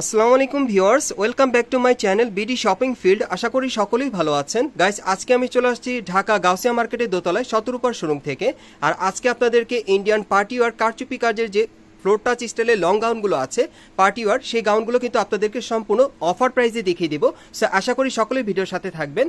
আসসালামু আলাইকুম viewers, welcome back to my channel BD shopping field আশা করি সকলেই ভালো আছেন। গাইস, আজকে আমি চলে আসছি ঢাকা গাউসিয়া মার্কেটের দোতলায়, শতরূপার শোরুম থেকে। আর আজকে আপনাদেরকে ইন্ডিয়ান পার্টি আর কারচুপি কাজের যে ফ্লোর টাচ স্টাইলের লং গাউনগুলো আছে পার্টি ওয়ার সেই গাউনগুলো কিন্তু আপনাদেরকে সম্পূর্ণ অফার প্রাইসে দেখিয়ে দিব। সো আশা করি সকলেই ভিডিওর সাথে থাকবেন।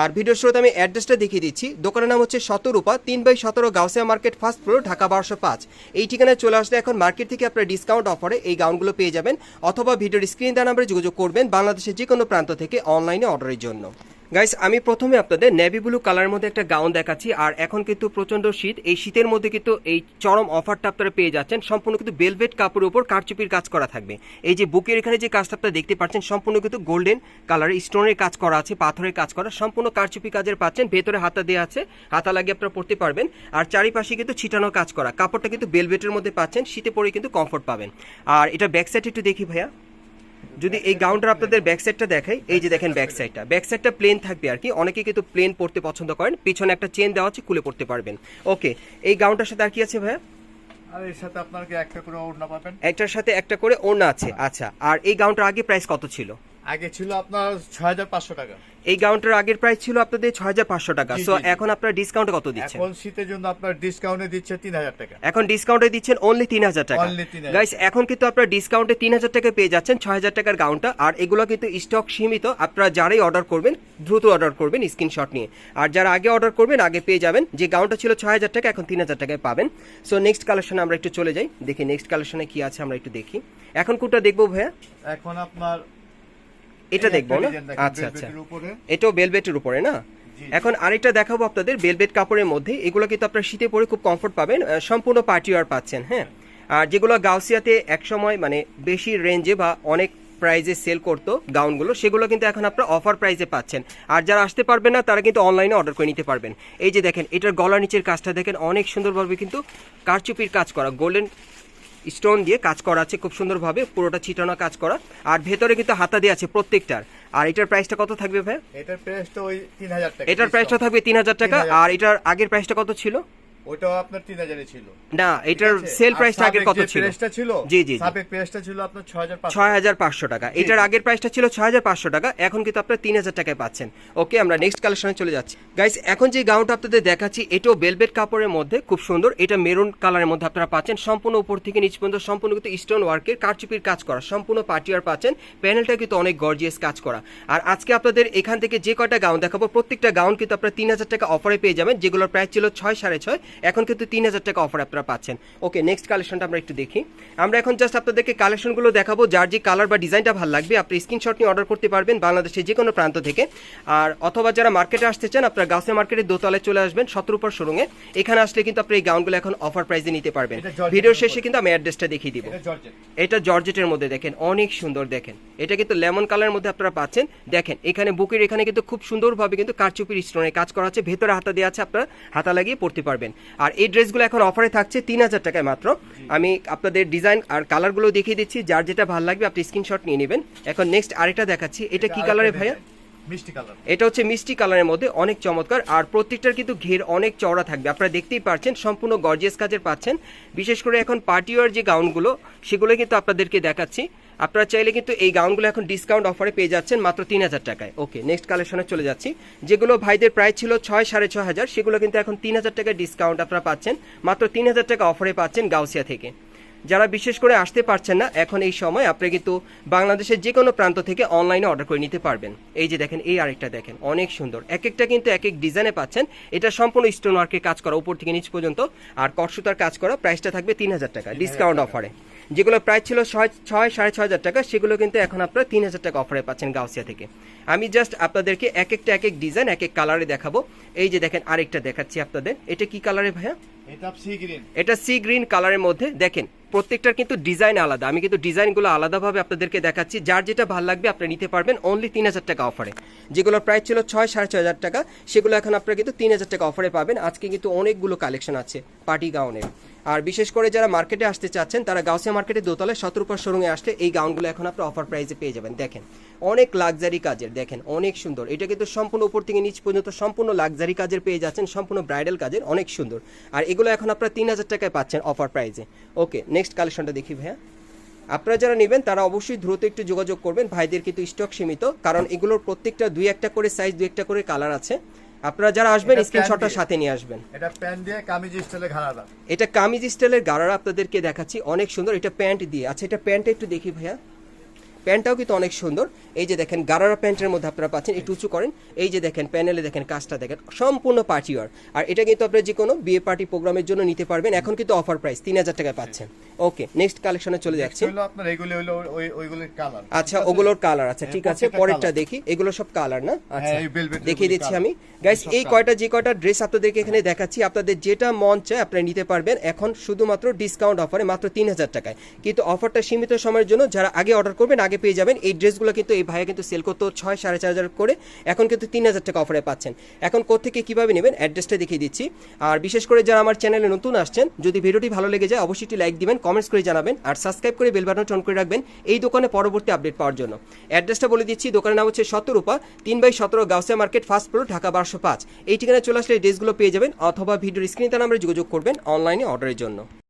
আর ভিডিওর শুরুতে আমি অ্যাড্রেসটা দেখিয়ে দিচ্ছি। দোকানের নাম হচ্ছে শতরূপা, তিন বাই সতেরো Gausia market first floor Dhaka বারোশো পাঁচ। এই ঠিকানায় চলে আসলে এখন মার্কেট থেকে আপনারা ডিসকাউন্ট অফারে এই গাউনগুলো পেয়ে যাবেন। অথবা ভিডিওর স্ক্রিন দেওয়া নাম্বারে যোগাযোগ করবেন বাংলাদেশের যে কোনো প্রান্ত থেকে অনলাইনে অর্ডারের জন্য। গাইস আমি প্রথমে আপনাদের নেভি ব্লু কালারের মধ্যে একটা গাউন দেখাচ্ছি, আর এখন কিন্তু প্রচণ্ড শীত। এই শীতের মধ্যে কিন্তু এই চরম অফারটা আপনারা পেয়ে যাচ্ছেন। সম্পূর্ণ কিন্তু বেলভেট কাপড়ের উপর কারচুপির কাজ করা থাকবে। এই যে বুকের এখানে যে কাজটা আপনারা দেখতে পাচ্ছেন, সম্পূর্ণ কিন্তু গোল্ডেন কালারের স্টোনের কাজ করা আছে, পাথরের কাজ করা, সম্পূর্ণ কারচুপি কাজের পাচ্ছেন, ভেতরে হাতা দেওয়া আছে, হাতা লাগিয়ে আপনারা পড়তে পারবেন। আর চারিপাশে কিন্তু ছিটানো কাজ করা, কাপড়টা কিন্তু বেলভেটের মধ্যে পাচ্ছেন, শীতে পরে কিন্তু কমফোর্ট পাবেন। আর এটা ব্যাক সাইড একটু দেখি ভাইয়া। যদি এই গাউনটা আপনাদের ব্যাক সাইডটা দেখাই এই যে দেখেন ব্যাক সাইডটা ব্যাক সাইডটা প্লেন থাকবে আর কি। অনেকে কিন্তু প্লেন পড়তে পছন্দ করেন। পিছনে একটা চেন দেওয়া আছে খুলে পড়তে পারবেন। ওকে এই গাউনটার সাথে আর কি আছে ভাইয়া? আর এর সাথে আপনাকে একটা করে ওড়না পাবেন? একটার সাথে একটা করে ওড়না আছে। আচ্ছা আর এই গাউনটার আগে প্রাইস কত ছিল? আগে ছিল আপনার ছয় হাজার পাঁচশো টাকা। এই গাউনটার আগের প্রাইস ছিল আপনাদের ছয় হাজার পাঁচশো টাকা। সো। এখন আপনারা ডিসকাউন্টে কত দিচ্ছেন? এখন শীতের জন্য আপনার ডিসকাউন্টে দিচ্ছে তিন হাজার টাকা। এখন ডিসকাউন্টে দিচ্ছেন অনলি তিন হাজার টাকা। গাইস এখন কিন্তু আপনারা ডিসকাউন্টে তিন হাজার টাকা পেয়ে যাচ্ছেন ছয় হাজার টাকার গাউনটা। আর এগুলো কিন্তু স্টক সীমিত। আপনারা যারাই অর্ডার করবেন দ্রুত অর্ডার করবেন স্ক্রিনশট নিয়ে। আর যারা আগে অর্ডার করবেন আগে পেয়ে যাবেন। যে গাউনটা ছিল ছয় হাজার টাকা এখন তিন হাজার টাকায় পাবেন। সো নেক্সট কালেকশনে আমরা একটু চলে যাই। দেখি নেক্সট কালেকশনে কি আছে আমরা একটু দেখি। এখন কোনটা দেখব ভাইয়া? এখন আপনার এটা দেখব না? আচ্ছা আচ্ছা। এটাও বেলবেটের উপরে না? এখন আরেকটা দেখাবো আপনাদের বেলবেট কাপড়ের মধ্যে। এগুলো কিন্তু আপনারা শীতে পরে খুব কমফোর্ট পাবেন। সম্পূর্ণ পার্টি ওয়ার পাচ্ছেন হ্যাঁ? আর যেগুলো গাউসিয়াতে একসময় মানে বেশি রেঞ্জে বা অনেক প্রাইজে সেল করতো গাউনগুলো সেগুলো কিন্তু এখন আপনারা অফার প্রাইজে পাচ্ছেন। আর যারা আসতে পারবেন না তারা কিন্তু অনলাইনে অর্ডার করে নিতে পারবেন। এই যে দেখেন এটার গলা নিচের কাজটা দেখেন অনেক সুন্দরভাবে কিন্তু কারচুপির কাজ করা গোল্ডেন স্টোন দিয়ে কাজ করা আছে খুব সুন্দরভাবে পুরোটা ছিটানো কাজ করা। আর ভেতরে কিন্তু হাতা দিয়ে আছে প্রত্যেকটার। আর এটার প্রাইসটা কত থাকবে ভাই? এটার প্রাইসটা ওই তিন হাজার টাকা এটার প্রাইসটা থাকবে তিন হাজার টাকা। আর এটার আগের প্রাইসটা কত ছিল? ওইটাও আপনার তিন হাজারে ছিল। না এটার? সেল প্রাইসটা আগের কত ছিল? প্রাইসটা ছিল জি, জি। সাবেক প্রাইসটা ছিল আপনার ছয় হাজার পাঁচশো। ছয় হাজার পাঁচশো টাকা। এটার আগের প্রাইসটা ছিল ছয় হাজার পাঁচশো টাকা এখন কিন্তু আপনারা তিন হাজার টাকায় পাচ্ছেন। ওকে আমরা নেক্সট কালেকশনে চলে যাচ্ছি। গাইস এখন যে গাউনটা আপনাদের দেখাচ্ছি এটাও বেলভেট কাপড়ের মধ্যে খুব সুন্দর। এটা মেরুন কালারের মধ্যে আপনারা পাচ্ছেন। সম্পূর্ণ উপর থেকে নিচ পর্যন্ত সম্পূর্ণ কিন্তু স্টোন ওয়ার্কের কারচুপির কাজ করা। সম্পূর্ণ পার্টিয়ার পাচ্ছেন। প্যানেলটা কিন্তু অনেক গর্জিয়াস কাজ করা। আর আজকে আপনাদের এখান থেকে যে কয়টা গাউন দেখাবো প্রত্যেকটা গাউন কিন্তু আপনারা তিন হাজার টাকা অফারে পেয়ে যাবেন যেগুলোর প্রাইস ছিল ছয় সাড়ে ছয়। এখন কিন্তু তিন হাজার টাকা অফার আপনারা পাচ্ছেন। ওকে নেক্সট কালেকশনটা আমরা একটু দেখি। আমরা এখন জাস্ট আপনাদেরকে কালেকশনগুলো দেখাবো যার যে কালার বা ডিজাইনটা ভালো লাগবে আপনি স্ক্রিনশট নিয়ে অর্ডার করতে পারবেন বাংলাদেশের যে কোনো প্রান্ত থেকে। আর অথবা যারা মার্কেটে আসতে চান আপনারা গাউসে মার্কেটের দোতলায় চলে আসবেন সতেরোপর শোরুমে। এখানে আসলে কিন্তু আপনি এই গাউনগুলো এখন অফার প্রাইসে নিতে পারবেন। ভিডিওর শেষে কিন্তু আমি অ্যাড্রেসটা দেখিয়ে দিব। এটা এটা জর্জেটের মধ্যে দেখেন অনেক সুন্দর দেখেন। এটা কিন্তু লেমন কালারের মধ্যে আপনারা পাচ্ছেন। দেখেন এখানে বুকের এখানে কিন্তু খুব সুন্দরভাবে কিন্তু কারচুপির স্টোনের কাজ করা আছে। ভেতরে হাতা দেওয়া আছে আপনারা হাতা লাগিয়ে পড়তে পারবেন। আর এই ড্রেসগুলো এখন অফারে থাকছে তিন হাজার টাকায় মাত্র। আমি আপনাদের ডিজাইন আর কালারগুলো দেখিয়ে দিচ্ছি যার যেটা ভালো লাগবে আপনি স্ক্রিনশট নিয়ে নেবেন। এখন নেক্সট আরেকটা দেখাচ্ছি এটা কি কালারে ভাইয়া? মিষ্টি কালার। এটা হচ্ছে মিষ্টি কালারের মধ্যে অনেক চমৎকার। আর প্রত্যেকটার কিন্তু ঘের অনেক চওড়া থাকবে আপনারা দেখতেই পাচ্ছেন সম্পূর্ণ গর্জিয়াস কাজের পাচ্ছেন। বিশেষ করে এখন পার্টিওয়ার যে গাউনগুলো সেগুলো কিন্তু আপনাদেরকে দেখাচ্ছি। আপনারা চাইলে কিন্তু এই গাউনগুলো এখন ডিসকাউন্ট অফারে পেয়ে যাচ্ছেন মাত্র তিন হাজার টাকায়। ওকে নেক্সট কালেকশনে চলে যাচ্ছি। যেগুলো ভাইদের প্রাইস ছিল ছয়, সাড়ে ছয় হাজার, সেগুলো কিন্তু এখন তিন হাজার টাকায় ডিসকাউন্ট আপনারা পাচ্ছেন। মাত্র তিন হাজার টাকা অফারে পাচ্ছেন গাউসিয়া থেকে। যারা বিশেষ করে আসতে পারছেন না, এখন এই সময় আপনি কিন্তু বাংলাদেশের যে কোনো প্রান্ত থেকে অনলাইনে অর্ডার করে নিতে পারবেন। এই যে দেখেন, এই আরেকটা দেখেন, অনেক সুন্দর। এক একটা কিন্তু এক এক ডিজাইনে পাচ্ছেন। এটা সম্পূর্ণ স্টোন ওয়ার্কের কাজ করা, উপর থেকে নিচ পর্যন্ত। আর কটসুতার কাজ করা প্রাইসটা থাকবে তিন হাজার টাকা ডিসকাউন্ট অফারে যেগুলো প্রাইস ছিল ছয় ছয় সাড়ে ছয় হাজার টাকা সেগুলো কিন্তু এখন আপনারা তিন হাজার টাকা অফারে পাচ্ছেন গাউসিয়া থেকে। আমি জাস্ট আপনাদেরকে এক একটা এক এক ডিজাইন এক এক কালারে দেখাবো। এই যে দেখেন আরেকটা দেখাচ্ছি আপনাদের। এটা কি কালারে ভাইয়া? এটা সি গ্রিন এটা সি গ্রিন কালারের মধ্যে। দেখেন প্রত্যেকটার কিন্তু ডিজাইন আলাদা। আমি কিন্তু ডিজাইনগুলো আলাদাভাবে আপনাদেরকে দেখাচ্ছি। যার যেটা ভালো লাগবে আপনি নিতে পারবেন অনলি তিন হাজার টাকা অফারে যেগুলো প্রাইস ছিল ছয় সাড়ে ছয় হাজার টাকা সেগুলো এখন আপনারা কিন্তু তিন হাজার টাকা অফারে পাবেন। আজকে কিন্তু অনেকগুলো কালেকশন আছে। পার্টি গাউনের। আর বিশেষ করে যারা মার্কেটে আসতে চাচ্ছেন, তারা গাউসিয়া মার্কেটে দোতলায় সতেরোপার শোরুমে আসলে এই গাউনগুলো এখন আপনার অফার প্রাইসে পেয়ে যাবেন। দেখেন, অনেক লাক্সারি কাজের, দেখেন, অনেক সুন্দর। এটা কিন্তু সম্পূর্ণ উপর থেকে নিচ পর্যন্ত সম্পূর্ণ লাক্সারি কাজের পেয়ে যাচ্ছেন, সম্পূর্ণ ব্রাইডাল কাজের, অনেক সুন্দর। আর এগুলো এখন আপনারা তিন হাজার টাকায় পাচ্ছেন অফার প্রাইসে ওকে নেক্সট কালেকশনটা দেখি ভাইয়া। আপনারা যারা নেবেন, তারা অবশ্যই দ্রুত একটু যোগাযোগ করবেন। ভাইদের কিন্তু স্টক সীমিত, কারণ এগুলোর প্রত্যেকটা দুই একটা করে সাইজ দুই একটা করে কালার আছে। আপনারা যারা আসবেন স্ক্রিনশটটা সাথে নিয়ে আসবেন। এটা প্যান্ট দিয়ে কামিজ স্টাইলে ঘাড়াটা। এটা কামিজ স্টাইলের গারারা আপনাদেরকে দেখাচ্ছি অনেক সুন্দর। এটা প্যান্ট দিয়ে। আচ্ছা এটা প্যান্টটা একটু দেখি ভাইয়া। প্যান্টটাও কিন্তু অনেক সুন্দর। এই যে দেখেন গারারা প্যান্টের মধ্যে আপনারা পাচ্ছেন একটু উঁচু করেন। এই যে দেখেন প্যানেলে দেখেন কাজটা দেখেন সম্পূর্ণ পার্টি ওয়ার আর এটা কিন্তু আপনারা যে কোনো বিয়ে পার্টি প্রোগ্রামের জন্য নিতে পারবেন। এখন কিন্তু অফার প্রাইস তিন হাজার টাকায় পাচ্ছেন। ওকে নেক্সট কালেকশনে চলে যাচ্ছি। আচ্ছা ওগুলোর কালার আচ্ছা ঠিক আছে পরেরটা দেখি। এগুলো সব কালার না? আচ্ছা হ্যাঁ, এর দেখিয়ে দিচ্ছি আমি। গাইস এই কয়টা যে কয়টা ড্রেস আপনাদেরকে এখানে দেখাচ্ছি আপনাদের যেটা মন চায় আপনারা নিতে পারবেন। এখন শুধুমাত্র ডিসকাউন্ট অফারে মাত্র তিন হাজার টাকায়। কিন্তু অফারটা সীমিত সময়ের জন্য যারা আগে অর্ডার করবেন আগে পেয়ে যাবেন। এই ড্রেসগুলো কিন্তু এই ভাইয়া কিন্তু সেল করতো ছয়, সাড়ে চার হাজার করে। এখন কিন্তু তিন হাজার টাকা অফারে পাচ্ছেন। এখন কোথেকে কীভাবে নেবেন? অ্যাড্রেসটা দেখিয়ে দিচ্ছি। আর বিশেষ করে যারা আমার চ্যানেলে নতুন আসছেন, যদি ভিডিওটি ভালো লেগে যায়, অবশ্যই একটি লাইক দিবেন কমেন্টস করে জানাবেন, আর সাবস্ক্রাইব করে বেল অন করে রাখবেন এই দোকানে পরবর্তী আপডেট পাওয়ার জন্য। অ্যাড্রেসটা বলে দিচ্ছি, দোকানের নাম হচ্ছে সতেরোপা তিন বাই সতেরো, Gausia market first floor Dhaka বারোশো পাঁচ। এই ঠিকানায় চলে আসলে ড্রেসগুলো পেয়ে যাবেন, অথবা ভিডিওর স্ক্রিনে তার নাম্বারে যোগাযোগ করবেন অনলাইনে অর্ডারের জন্য।